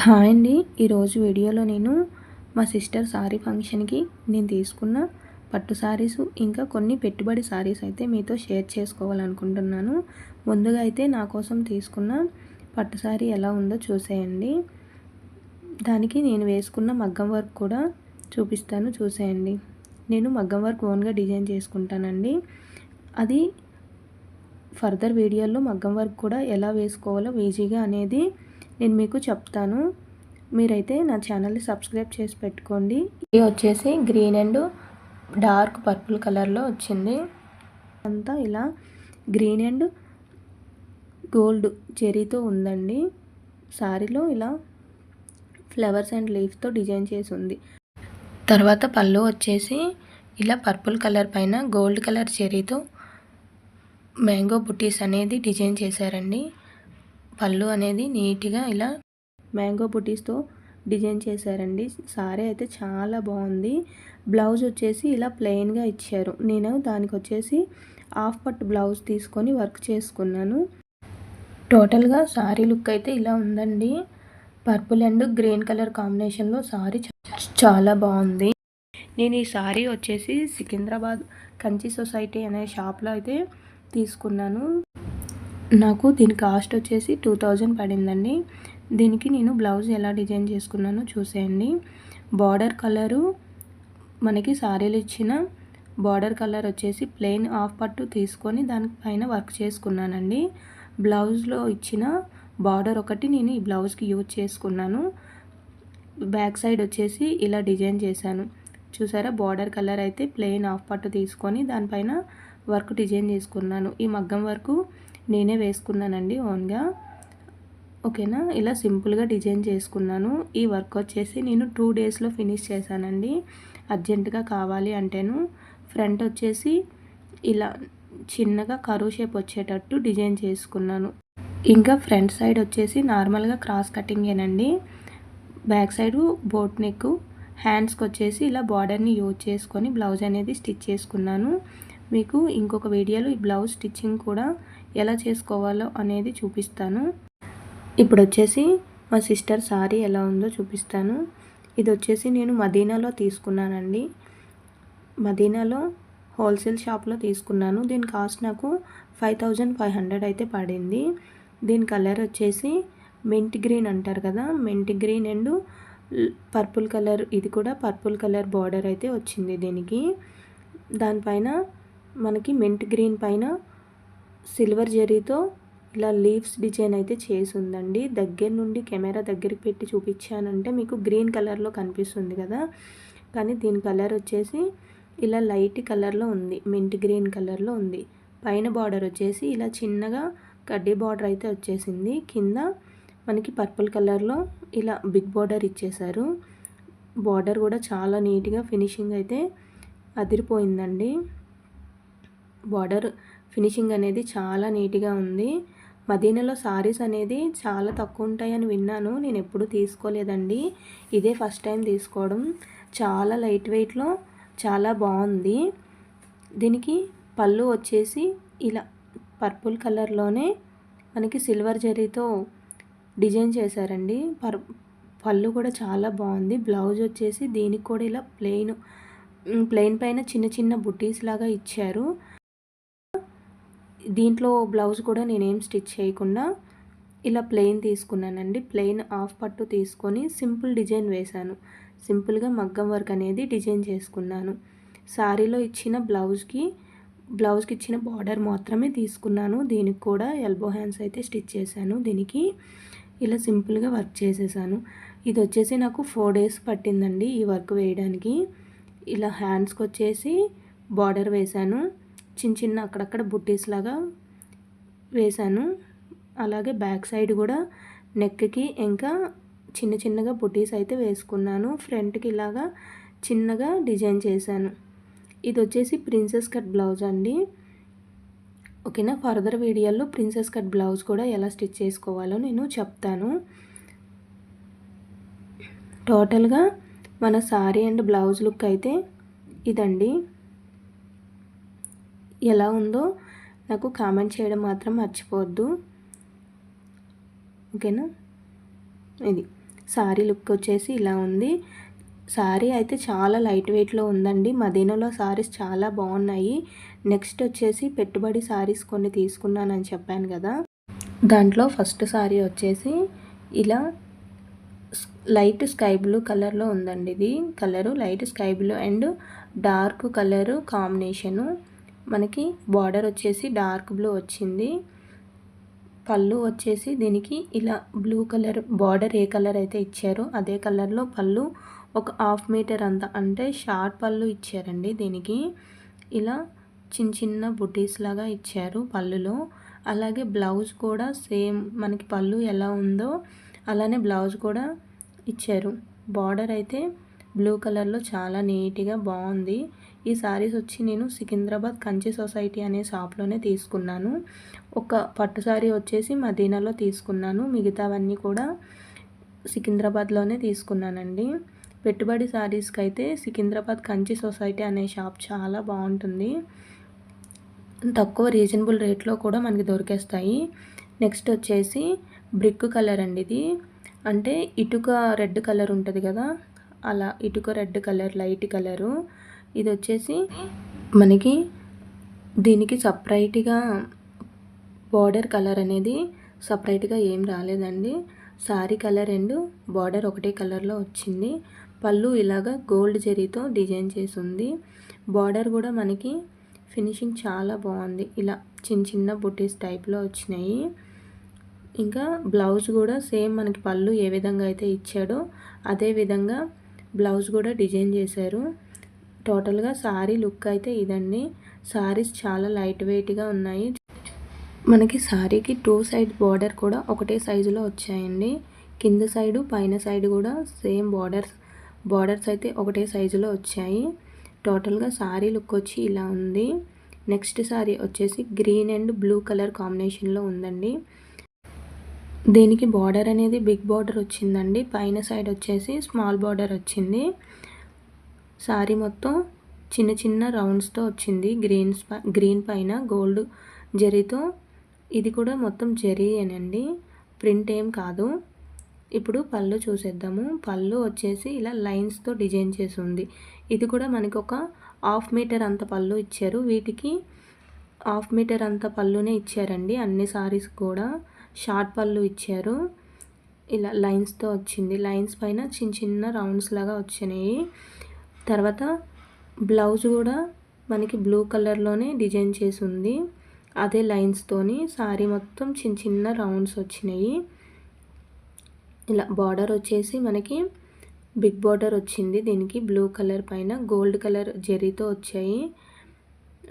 Hi అండి. ఈరోజు వీడియోలో నేను మా సిస్టర్ సారీ ఫంక్షన్కి నేను తీసుకున్న పట్టు సారీస్ ఇంకా కొన్ని పెట్టుబడి శారీస్ అయితే మీతో షేర్ చేసుకోవాలనుకుంటున్నాను. ముందుగా అయితే నా కోసం తీసుకున్న పట్టు సారీ ఎలా ఉందో చూసేయండి. దానికి నేను వేసుకున్న మగ్గం వర్క్ కూడా చూపిస్తాను చూసేయండి. నేను మగ్గం వర్క్ ఓన్గా డిజైన్ చేసుకుంటానండి. అది ఫర్దర్ వీడియోలో మగ్గం వర్క్ కూడా ఎలా వేసుకోవాలో ఈజీగా అనేది నేను మీకు చెప్తాను. మీరైతే నా ఛానల్ని సబ్స్క్రైబ్ చేసి పెట్టుకోండి. ఇది వచ్చేసి గ్రీన్ అండ్ డార్క్ పర్పుల్ కలర్లో వచ్చింది. అంతా ఇలా గ్రీన్ అండ్ గోల్డ్ చెరీతో ఉందండి. సారీలో ఇలా ఫ్లవర్స్ అండ్ లీఫ్తో డిజైన్ చేసి ఉంది. తర్వాత పళ్ళు వచ్చేసి ఇలా పర్పుల్ కలర్ పైన గోల్డ్ కలర్ చెరీతో మ్యాంగో బుటీస్ అనేది డిజైన్ చేశారండి. పళ్ళు అనేది నీట్గా ఇలా మ్యాంగో బుటీస్తో డిజైన్ చేశారండి. సారీ అయితే చాలా బాగుంది. బ్లౌజ్ వచ్చేసి ఇలా ప్లెయిన్గా ఇచ్చారు. నేను దానికి వచ్చేసి హాఫ్ పట్ బ్లౌజ్ తీసుకొని వర్క్ చేసుకున్నాను. టోటల్గా సారీ లుక్ అయితే ఇలా ఉందండి. పర్పుల్ అండ్ గ్రీన్ కలర్ కాంబినేషన్లో సారీ చాలా బాగుంది. నేను ఈ సారీ వచ్చేసి సికింద్రాబాద్ కంచి సొసైటీ అనే షాప్లో అయితే తీసుకున్నాను. నాకు దీని కాస్ట్ వచ్చేసి టూ థౌజండ్ పడిందండి. దీనికి నేను బ్లౌజ్ ఎలా డిజైన్ చేసుకున్నానో చూసేయండి. బార్డర్ కలరు మనకి సారీలు ఇచ్చిన బార్డర్ కలర్ వచ్చేసి ప్లెయిన్ ఆఫ్ పట్టు తీసుకొని దానిపైన వర్క్ చేసుకున్నానండి. బ్లౌజ్లో ఇచ్చిన బార్డర్ ఒకటి నేను ఈ బ్లౌజ్కి యూజ్ చేసుకున్నాను. బ్యాక్ సైడ్ వచ్చేసి ఇలా డిజైన్ చేశాను. చూసారా? బార్డర్ కలర్ అయితే ప్లెయిన్ ఆఫ్ పట్టు తీసుకొని దానిపైన వర్క్ డిజైన్ చేసుకున్నాను. ఈ మగ్గం వరకు నేనే వేసుకున్నానండి ఓన్గా. ఓకేనా? ఇలా సింపుల్గా డిజైన్ చేసుకున్నాను. ఈ వర్క్ వచ్చేసి నేను టూ డేస్లో ఫినిష్ చేశానండి. అర్జెంటుగా కావాలి అంటేను. ఫ్రంట్ వచ్చేసి ఇలా చిన్నగా కరువు షేప్ వచ్చేటట్టు డిజైన్ చేసుకున్నాను. ఇంకా ఫ్రంట్ సైడ్ వచ్చేసి నార్మల్గా క్రాస్ కటింగేనండి. బ్యాక్ సైడ్ బోట్ నెక్ హ్యాండ్స్కి వచ్చేసి ఇలా బార్డర్ని యూజ్ చేసుకొని బ్లౌజ్ అనేది స్టిచ్ చేసుకున్నాను. మీకు ఇంకొక వీడియోలో ఈ బ్లౌజ్ స్టిచ్చింగ్ కూడా ఎలా చేసుకోవాలో అనేది చూపిస్తాను. ఇప్పుడు వచ్చేసి మా సిస్టర్ సారీ ఎలా ఉందో చూపిస్తాను. ఇది వచ్చేసి నేను మదీనాలో తీసుకున్నానండి. మదీనాలో హోల్సేల్ షాప్లో తీసుకున్నాను. దీని కాస్ట్ నాకు ఫైవ్ థౌజండ్ ఫైవ్ హండ్రెడ్ అయితే పడింది. దీని కలర్ వచ్చేసి మింట్ గ్రీన్ అంటారు కదా. Mint green and purple colour ఇది కూడా పర్పుల్ కలర్ బార్డర్ అయితే వచ్చింది దీనికి. దానిపైన మనకి మింట్ గ్రీన్ పైన సిల్వర్ జరీతో ఇలా లీవ్స్ డిజైన్ అయితే చేసి ఉందండి దగ్గర నుండి కెమెరా దగ్గరికి పెట్టి చూపించానంటే మీకు గ్రీన్ కలర్లో కనిపిస్తుంది కదా. కానీ దీని కలర్ వచ్చేసి ఇలా లైట్ కలర్లో ఉంది. మింట్ గ్రీన్ కలర్లో ఉంది. పైన బార్డర్ వచ్చేసి ఇలా చిన్నగా కడ్డీ బార్డర్ అయితే వచ్చేసింది. కింద మనకి పర్పుల్ కలర్లో ఇలా బిగ్ బార్డర్ ఇచ్చేశారు. బార్డర్ కూడా చాలా నీట్గా ఫినిషింగ్ అయితే అదిరిపోయిందండి. బార్డర్ ఫినిషింగ్ అనేది చాలా నీట్గా ఉంది. మదీనలో సారీస్ అనేది చాలా తక్కువ ఉంటాయని విన్నాను. నేను ఎప్పుడు తీసుకోలేదండి. ఇదే ఫస్ట్ టైం తీసుకోవడం. చాలా లైట్ వెయిట్లో చాలా బాగుంది. దీనికి పళ్ళు వచ్చేసి ఇలా పర్పుల్ కలర్లోనే మనకి సిల్వర్ జరీతో డిజైన్ చేశారండి. పర్ పళ్ళు కూడా చాలా బాగుంది. బ్లౌజ్ వచ్చేసి దీనికి కూడా ఇలా ప్లెయిన్ ప్లెయిన్ పైన చిన్న చిన్న బుటీస్ లాగా ఇచ్చారు. దీంట్లో బ్లౌజ్ కూడా నేనేం స్టిచ్ చేయకుండా ఇలా ప్లెయిన్ తీసుకున్నానండి. ప్లెయిన్ ఆఫ్ పట్టు తీసుకొని సింపుల్ డిజైన్ వేశాను. సింపుల్గా మగ్గం వర్క్ అనేది డిజైన్ చేసుకున్నాను. శారీలో ఇచ్చిన బ్లౌజ్కి బ్లౌజ్కి ఇచ్చిన బార్డర్ మాత్రమే తీసుకున్నాను. దీనికి కూడా ఎల్బో హ్యాండ్స్ అయితే స్టిచ్ చేశాను. దీనికి ఇలా సింపుల్గా వర్క్ చేసేసాను. ఇది వచ్చేసి నాకు ఫోర్ డేస్ పట్టిందండి ఈ వర్క్ వేయడానికి. ఇలా హ్యాండ్స్కి వచ్చేసి బార్డర్ వేశాను. చిన్న చిన్న అక్కడక్కడ బుట్టీస్ లాగా వేశాను. అలాగే బ్యాక్ సైడ్ కూడా నెక్కి ఇంకా చిన్న చిన్నగా బుటీస్ అయితే వేసుకున్నాను. ఫ్రంట్కి ఇలాగా చిన్నగా డిజైన్ చేశాను. ఇది వచ్చేసి ప్రిన్సెస్ కట్ బ్లౌజ్ అండి. ఓకేనా? ఫర్దర్ వీడియోలో ప్రిన్సెస్ కట్ బ్లౌజ్ కూడా ఎలా స్టిచ్ చేసుకోవాలో నేను చెప్తాను. టోటల్గా మన సారీ అండ్ బ్లౌజ్ లుక్ అయితే ఇదండి. ఎలా ఉందో నాకు కామెంట్ చేయడం మాత్రం మర్చిపోవద్దు. ఓకేనా? ఇది. శారీ లుక్ వచ్చేసి ఇలా ఉంది. శారీ అయితే చాలా లైట్ వెయిట్లో ఉందండి. మదీనాలో శారీస్ చాలా బాగున్నాయి. నెక్స్ట్ వచ్చేసి పెట్టుబడి శారీస్ కొన్ని తీసుకున్నానని చెప్పాను కదా. దాంట్లో ఫస్ట్ శారీ వచ్చేసి ఇలా లైట్ స్కై బ్లూ కలర్లో ఉందండి ఇది. Colour light sky blue and dark colour combination. మనకి బార్డర్ వచ్చేసి డార్క్ బ్లూ వచ్చింది. పళ్ళు వచ్చేసి దీనికి ఇలా బ్లూ కలర్ బార్డర్ ఏ కలర్ అయితే ఇచ్చారో అదే కలర్లో పళ్ళు ఒక హాఫ్ మీటర్ అంత అంటే షార్ట్ పళ్ళు ఇచ్చారండి దీనికి. ఇలా చిన్న చిన్న బుటీస్ లాగా ఇచ్చారు పళ్ళులో. అలాగే బ్లౌజ్ కూడా సేమ్ మనకి పళ్ళు ఎలా ఉందో అలానే బ్లౌజ్ కూడా ఇచ్చారు. బార్డర్ అయితే బ్లూ కలర్లో చాలా నీట్గా బాగుంది. ఈ శారీస్ వచ్చి నేను సికింద్రాబాద్ కంచి సొసైటీ అనే షాప్లోనే తీసుకున్నాను. ఒక పట్టు శారీ వచ్చేసి మదీనాలో తీసుకున్నాను. మిగతావన్నీ కూడా సికింద్రాబాద్లోనే తీసుకున్నానండి. పెట్టుబడి శారీస్కి అయితే సికింద్రాబాద్ కంచి సొసైటీ అనే షాప్ చాలా బాగుంటుంది. తక్కువ రీజనబుల్ రేట్లో కూడా మనకి దొరికేస్తాయి. నెక్స్ట్ వచ్చేసి బ్రిక్ కలర్ అండి ఇది. అంటే ఇటుక రెడ్ కలర్ ఉంటుంది కదా? అలా ఇటుక రెడ్ కలర్ లైట్ కలరు. ఇది వచ్చేసి మనకి దీనికి సపరేట్గా బార్డర్ కలర్ అనేది సపరేట్గా ఏం రాలేదండి. సారీ కలర్ అండ్ బార్డర్ ఒకటే కలర్లో వచ్చింది. పళ్ళు ఇలాగా గోల్డ్ జరీతో డిజైన్ చేసి ఉంది బార్డర్ కూడా మనకి ఫినిషింగ్ చాలా బాగుంది. ఇలా చిన్న చిన్న బుటీస్ టైప్లో వచ్చినాయి. ఇంకా బ్లౌజ్ కూడా సేమ్ మనకి పళ్ళు ఏ విధంగా అయితే ఇచ్చాడో అదే విధంగా బ్లౌజ్ కూడా డిజైన్ చేశారు. టోటల్గా శారీ లుక్ అయితే ఇదండి. శారీస్ చాలా లైట్ వెయిట్గా ఉన్నాయి. మనకి శారీకి టూ సైడ్ బార్డర్ కూడా ఒకటే సైజులో వచ్చాయండి. కింద సైడు పైన సైడ్ కూడా సేమ్ బార్డర్స్ బార్డర్స్ అయితే ఒకటే సైజులో వచ్చాయి. టోటల్గా శారీ లుక్ వచ్చి ఇలా ఉంది. నెక్స్ట్ శారీ వచ్చేసి గ్రీన్ అండ్ బ్లూ కలర్ కాంబినేషన్లో ఉందండి. దీనికి బార్డర్ అనేది బిగ్ బార్డర్ వచ్చిందండి. పైన సైడ్ వచ్చేసి స్మాల్ బార్డర్ వచ్చింది. శారీ మొత్తం చిన్న చిన్న రౌండ్స్తో వచ్చింది. గ్రీన్స్ గ్రీన్ పైన గోల్డ్ జరీతో. ఇది కూడా మొత్తం జరీ అనండి ప్రింట్ ఏం కాదు. ఇప్పుడు పళ్ళు చూసేద్దాము. పళ్ళు వచ్చేసి ఇలా లైన్స్తో డిజైన్ చేసి ఉంది. ఇది కూడా మనకి ఒక హాఫ్ మీటర్ అంత పళ్ళు ఇచ్చారు. వీటికి హాఫ్ మీటర్ అంత పళ్ళునే ఇచ్చారండి. అన్ని సారీస్ కూడా షార్ట్ పళ్ళు ఇచ్చారు. ఇలా లైన్స్తో వచ్చింది. లైన్స్ పైన చిన్న చిన్న రౌండ్స్ లాగా వచ్చినాయి తర్వాత బ్లౌజ్ కూడా మనకి బ్లూ కలర్లోనే డిజైన్ చేసి ఉంది అదే లైన్స్తోని సారీ మొత్తం చిన్న చిన్న రౌండ్స్ వచ్చినాయి. ఇలా బార్డర్ వచ్చేసి మనకి బిగ్ బార్డర్ వచ్చింది. దీనికి బ్లూ కలర్ పైన గోల్డ్ కలర్ జెరీతో వచ్చాయి.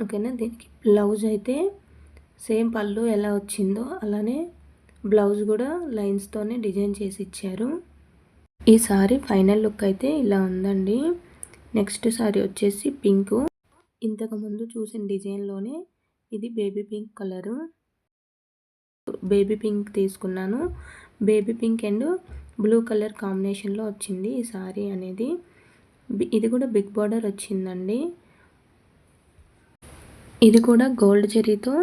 ఓకేనా? దీనికి బ్లౌజ్ అయితే సేమ్ పళ్ళు ఎలా వచ్చిందో అలానే బ్లౌజ్ కూడా లైన్స్తోనే డిజైన్ చేసి ఇచ్చారు. ఈ సారీ ఫైనల్ లుక్ అయితే ఇలా ఉందండి. నెక్స్ట్ సారీ వచ్చేసి పింక్. ఇంతకుముందు చూసిన డిజైన్లోనే ఇది baby pink colour. Baby pink తీసుకున్నాను. Baby pink and blue colour కాంబినేషన్లో వచ్చింది ఈ సారీ అనేది. ఇది కూడా బిగ్ బార్డర్ వచ్చిందండి. ఇది కూడా గోల్డ్ చెరీతో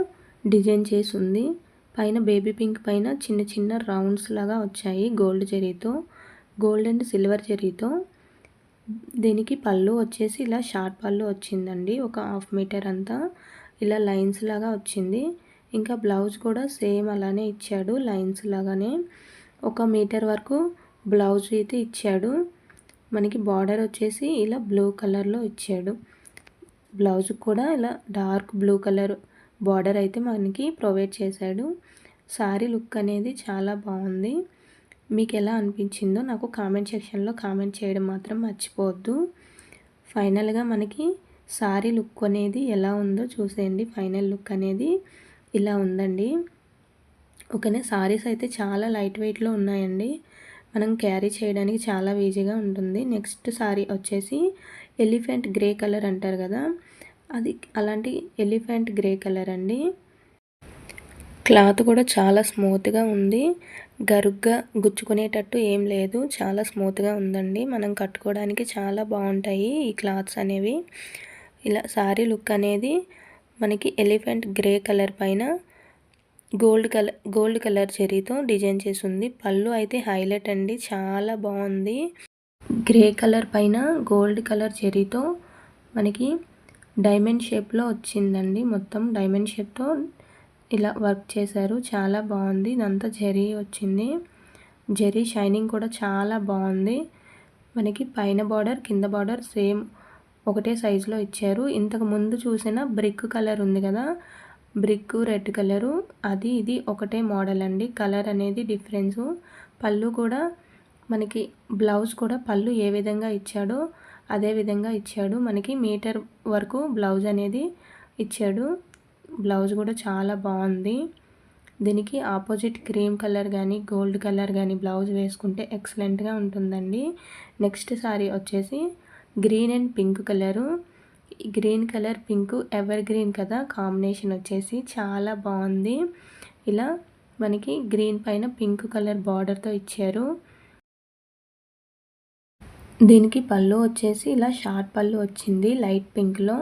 డిజైన్ చేసి ఉంది. పైన బేబీ పింక్ పైన చిన్న చిన్న రౌండ్స్ లాగా వచ్చాయి గోల్డ్ చెరీతో గోల్డ్ అండ్ సిల్వర్ చెరీతో దీనికి పళ్ళు వచ్చేసి ఇలా షార్ట్ పళ్ళు వచ్చిందండి. ఒక హాఫ్ మీటర్ అంతా ఇలా లైన్స్ లాగా వచ్చింది. ఇంకా బ్లౌజ్ కూడా సేమ్ అలానే ఇచ్చాడు. లైన్స్ లాగానే ఒక మీటర్ వరకు బ్లౌజ్ అయితే ఇచ్చాడు. మనకి బార్డర్ వచ్చేసి ఇలా బ్లూ కలర్లో ఇచ్చాడు. బ్లౌజ్ కూడా ఇలా డార్క్ బ్లూ కలర్ బార్డర్ అయితే మనకి ప్రొవైడ్ చేశాడు. శారీ లుక్ అనేది చాలా బాగుంది. మీకు ఎలా అనిపించిందో నాకు కామెంట్ సెక్షన్లో కామెంట్ చేయడం మాత్రం మర్చిపోవద్దు. ఫైనల్గా మనకి శారీ లుక్ అనేది ఎలా ఉందో చూసేయండి. ఫైనల్ లుక్ అనేది ఇలా ఉందండి. ఓకేనా? సారీస్ అయితే చాలా లైట్ వెయిట్లో ఉన్నాయండి. మనం క్యారీ చేయడానికి చాలా ఈజీగా ఉంటుంది. నెక్స్ట్ సారీ వచ్చేసి ఎలిఫెంట్ గ్రే కలర్ అంటారు కదా? అది అలాంటి ఎలిఫెంట్ గ్రే కలర్ అండి. క్లాత్ కూడా చాలా స్మూత్గా ఉంది. గరుగ్గా గుచ్చుకునేటట్టు ఏం లేదు. చాలా స్మూత్గా ఉందండి. మనం కట్టుకోవడానికి చాలా బాగుంటాయి ఈ క్లాత్స్ అనేవి. ఇలా సారీ లుక్ అనేది మనకి ఎలిఫెంట్ గ్రే కలర్ పైన గోల్డ్ కలర్ గోల్డ్ కలర్ చెరీతో డిజైన్ చేసి ఉంది పళ్ళు అయితే హైలైట్ అండి. చాలా బాగుంది. గ్రే కలర్ పైన గోల్డ్ కలర్ చెరీతో మనకి డైమండ్ షేప్లో వచ్చిందండి. మొత్తం డైమండ్ షేప్తో ఇలా వర్క్ చేశారు. చాలా బాగుంది. ఇదంతా జరీ వచ్చింది. జరీ షైనింగ్ కూడా చాలా బాగుంది. మనకి పైన బార్డర్ కింద బార్డర్ సేమ్ ఒకటే సైజులో ఇచ్చారు. ఇంతకు ముందు చూసిన బ్రిక్ కలర్ ఉంది కదా? Brick red colour. అది ఇది ఒకటే మోడల్ అండి. కలర్ అనేది డిఫరెన్సు. పళ్ళు కూడా మనకి బ్లౌజ్ కూడా పళ్ళు ఏ విధంగా ఇచ్చాడో అదే విధంగా ఇచ్చాడు. మనకి మీటర్ వరకు బ్లౌజ్ అనేది ఇచ్చాడు. బ్లౌజ్ కూడా చాలా బాగుంది. దీనికి ఆపోజిట్ క్రీమ్ కలర్ కానీ గోల్డ్ కలర్ కానీ బ్లౌజ్ వేసుకుంటే ఎక్సలెంట్గా ఉంటుందండి. నెక్స్ట్ సారీ వచ్చేసి green and pink colour. Green colour pink ever green కదా కాంబినేషన్ వచ్చేసి చాలా బాగుంది. ఇలా మనకి గ్రీన్ పైన పింక్ కలర్ బార్డర్తో ఇచ్చారు. దీనికి పళ్ళు వచ్చేసి ఇలా షార్ట్ పళ్ళు వచ్చింది లైట్ పింక్లో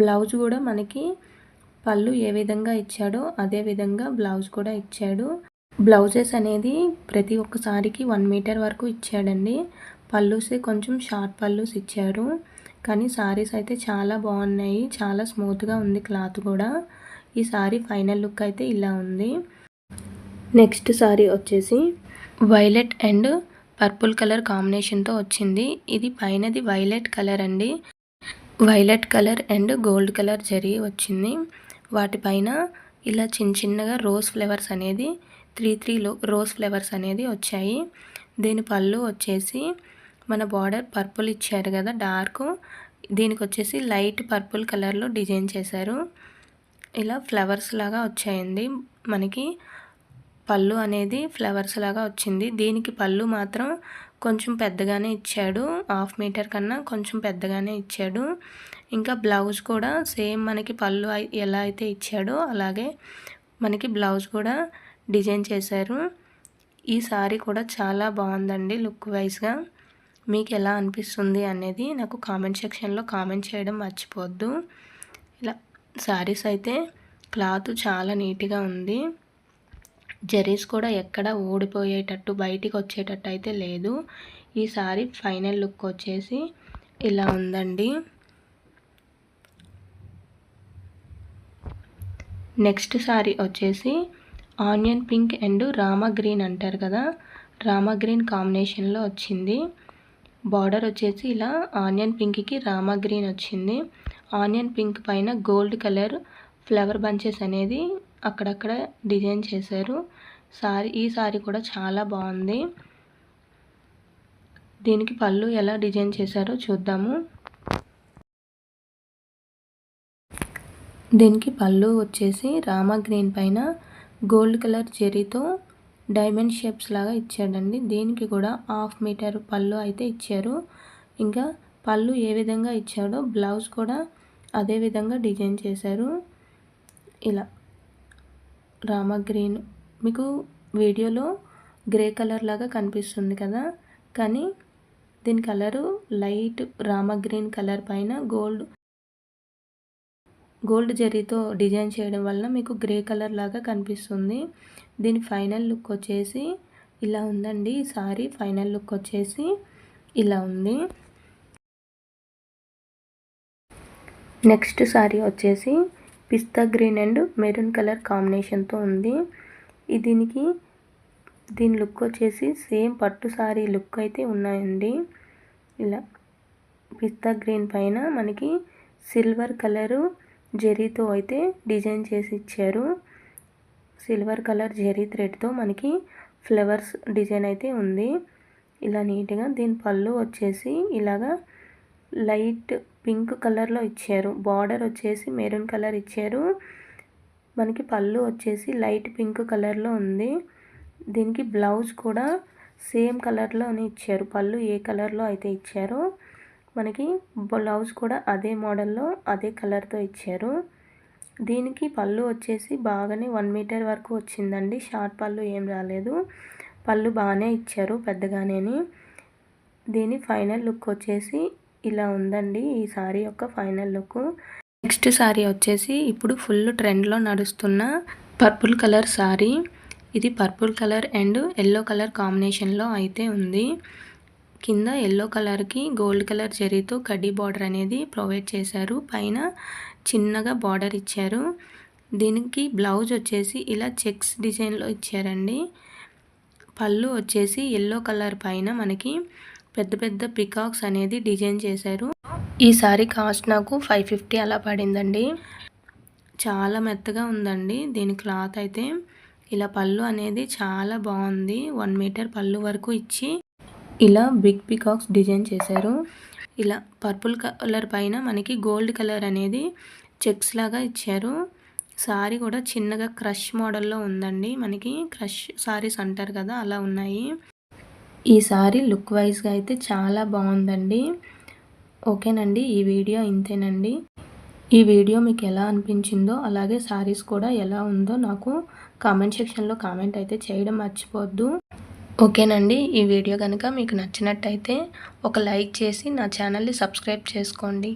బ్లౌజ్ కూడా మనకి పళ్ళు ఏ విధంగా ఇచ్చాడో అదే విధంగా బ్లౌజ్ కూడా ఇచ్చాడు. బ్లౌజెస్ అనేది ప్రతి ఒక్కసారికి వన్ మీటర్ వరకు ఇచ్చాడండి. పళ్ళుస్ కొంచెం షార్ట్ పళ్ళుస్ ఇచ్చారు. కానీ సారీస్ అయితే చాలా బాగున్నాయి. చాలా స్మూత్గా ఉంది క్లాత్ కూడా. ఈ సారీ ఫైనల్ లుక్ అయితే ఇలా ఉంది. నెక్స్ట్ సారీ వచ్చేసి వైలెట్ అండ్ పర్పుల్ కలర్ కాంబినేషన్తో వచ్చింది. ఇది పైనది వైలెట్ కలర్ అండి. Violet colour and gold colour జరి వచ్చింది. వాటిపైన ఇలా చిన్న చిన్నగా రోజ్ ఫ్లేవర్స్ అనేది త్రీ త్రీ రోజ్ ఫ్లేవర్స్ అనేది వచ్చాయి. దీని పళ్ళు వచ్చేసి మన బార్డర్ పర్పుల్ ఇచ్చారు కదా డార్క్ దీనికి వచ్చేసి లైట్ పర్పుల్ కలర్లో డిజైన్ చేశారు. ఇలా ఫ్లవర్స్ లాగా వచ్చాయండి. మనకి పళ్ళు అనేది ఫ్లవర్స్ లాగా వచ్చింది. దీనికి పళ్ళు మాత్రం కొంచెం పెద్దగానే ఇచ్చాడు. హాఫ్ మీటర్ కన్నా కొంచెం పెద్దగానే ఇచ్చాడు. ఇంకా బ్లౌజ్ కూడా సేమ్ మనకి పళ్ళు ఎలా అయితే ఇచ్చాడో అలాగే మనకి బ్లౌజ్ కూడా డిజైన్ చేశారు. ఈ సారీ కూడా చాలా బాగుందండి లుక్ వైజ్గా. మీకు ఎలా అనిపిస్తుంది అనేది నాకు కామెంట్ సెక్షన్లో కామెంట్ చేయడం మర్చిపోద్దు. ఇలా శారీస్ అయితే క్లాత్ చాలా నీట్గా ఉంది. జరీస్ కూడా ఎక్కడ ఊడిపోయేటట్టు బయటికి వచ్చేటట్టు అయితే లేదు. ఈ సారీ ఫైనల్ లుక్ వచ్చేసి ఇలా ఉందండి. నెక్స్ట్ సారీ వచ్చేసి ఆనియన్ పింక్ అండ్ రామ గ్రీన్ అంటారు కదా రామ గ్రీన్ కాంబినేషన్లో వచ్చింది. బార్డర్ వచ్చేసి ఇలా ఆనియన్ పింక్కి రామా గ్రీన్ వచ్చింది. ఆనియన్ పింక్ పైన గోల్డ్ కలర్ ఫ్లవర్ బంచెస్ అనేది అక్కడక్కడ డిజైన్ చేశారు. సారీ ఈ సారీ కూడా చాలా బాగుంది. దీనికి పళ్ళు ఎలా డిజైన్ చేశారో చూద్దాము. దీనికి పళ్ళు వచ్చేసి రామా గ్రీన్ పైన గోల్డ్ కలర్ చెరీతో డైమండ్ షేప్స్ లాగా ఇచ్చాడండి. దీనికి కూడా హాఫ్ మీటర్ పళ్ళు అయితే ఇచ్చారు. ఇంకా పళ్ళు ఏ విధంగా ఇచ్చాడో బ్లౌజ్ కూడా అదే విధంగా డిజైన్ చేశారు. ఇలా. రామ గ్రీన్. మీకు వీడియోలో గ్రే కలర్ లాగా కనిపిస్తుంది కదా. కానీ దీని colour light Rama green colour పైన గోల్డ్ గోల్డ్ జరీతో డిజైన్ చేయడం వల్ల మీకు గ్రే కలర్ లాగా కనిపిస్తుంది. దీని ఫైనల్ లుక్ వచ్చేసి ఇలా ఉందండి. ఈ సారీ ఫైనల్ లుక్ వచ్చేసి ఇలా ఉంది. నెక్స్ట్ సారీ వచ్చేసి పిస్తా గ్రీన్ అండ్ మెరూన్ కలర్ కాంబినేషన్తో ఉంది. దీనికి దీని లుక్ వచ్చేసి సేమ్ పట్టు సారీ లుక్ అయితే ఉన్నాయండి. ఇలా పిస్తా గ్రీన్ పైన మనకి సిల్వర్ కలరు జరీతో అయితే డిజైన్ చేసి ఇచ్చారు. సిల్వర్ కలర్ జరీ థ్రెడ్తో మనకి ఫ్లవర్స్ డిజైన్ అయితే ఉంది. ఇలా నీట్గా దీని పళ్ళు వచ్చేసి ఇలాగా లైట్ పింక్ కలర్లో ఇచ్చారు. బార్డర్ వచ్చేసి మెరూన్ కలర్ ఇచ్చారు. మనకి పళ్ళు వచ్చేసి లైట్ పింక్ కలర్లో ఉంది. దీనికి బ్లౌజ్ కూడా సేమ్ కలర్లోనే ఇచ్చారు. పళ్ళు ఏ కలర్లో అయితే ఇచ్చారో మనకి బ్లౌజ్ కూడా అదే మోడల్లో అదే కలర్తో ఇచ్చారు. దీనికి పళ్ళు వచ్చేసి బాగానే వన్ మీటర్ వరకు వచ్చిందండి. షార్ట్ పళ్ళు ఏం రాలేదు. పళ్ళు బాగానే ఇచ్చారు పెద్దగానే దీని ఫైనల్ లుక్ వచ్చేసి ఇలా ఉందండి ఈ సారీ యొక్క ఫైనల్ లుక్. నెక్స్ట్ సారీ వచ్చేసి ఇప్పుడు ఫుల్ ట్రెండ్లో నడుస్తున్న పర్పుల్ కలర్ సారీ. ఇది purple colour and yellow colour కాంబినేషన్లో అయితే ఉంది. కింద ఎల్లో కలర్కి గోల్డ్ కలర్ జరీతో కడ్డీ బార్డర్ అనేది ప్రొవైడ్ చేశారు. పైన చిన్నగా బార్డర్ ఇచ్చారు. దీనికి బ్లౌజ్ వచ్చేసి ఇలా చెక్స్ డిజైన్లో ఇచ్చారండి. పళ్ళు వచ్చేసి ఎల్లో కలర్ పైన మనకి పెద్ద పెద్ద పికాక్స్ అనేది డిజైన్ చేశారు. ఈ సారీ కాస్ట్ నాకు ఫైవ్ ఫిఫ్టీ అలా పడిందండి. చాలా మెత్తగా ఉందండి. దీని క్లాత్ అయితే ఇలా పళ్ళు అనేది చాలా బాగుంది. వన్ మీటర్ పళ్ళు వరకు ఇచ్చి ఇలా బిగ్ పికాక్స్ డిజైన్ చేశారు. ఇలా పర్పుల్ కలర్ పైన మనకి గోల్డ్ కలర్ అనేది చెక్స్ లాగా ఇచ్చారు. సారీ కూడా చిన్నగా క్రష్ మోడల్లో ఉందండి. మనకి క్రష్ సారీస్ అంటారు కదా అలా ఉన్నాయి. ఈ సారీ లుక్ వైజ్గా అయితే చాలా బాగుందండి. ఓకేనండి ఈ వీడియో ఇంతేనండి. ఈ వీడియో మీకు ఎలా అనిపించిందో అలాగే సారీస్ కూడా ఎలా ఉందో నాకు కామెంట్ సెక్షన్లో కామెంట్ అయితే చేయడం మర్చిపోద్దు ఓకేనండి ఈ వీడియో కనుక మీకు నచ్చినట్టయితే ఒక లైక్ చేసి నా ఛానల్ని సబ్స్క్రైబ్ చేసుకోండి.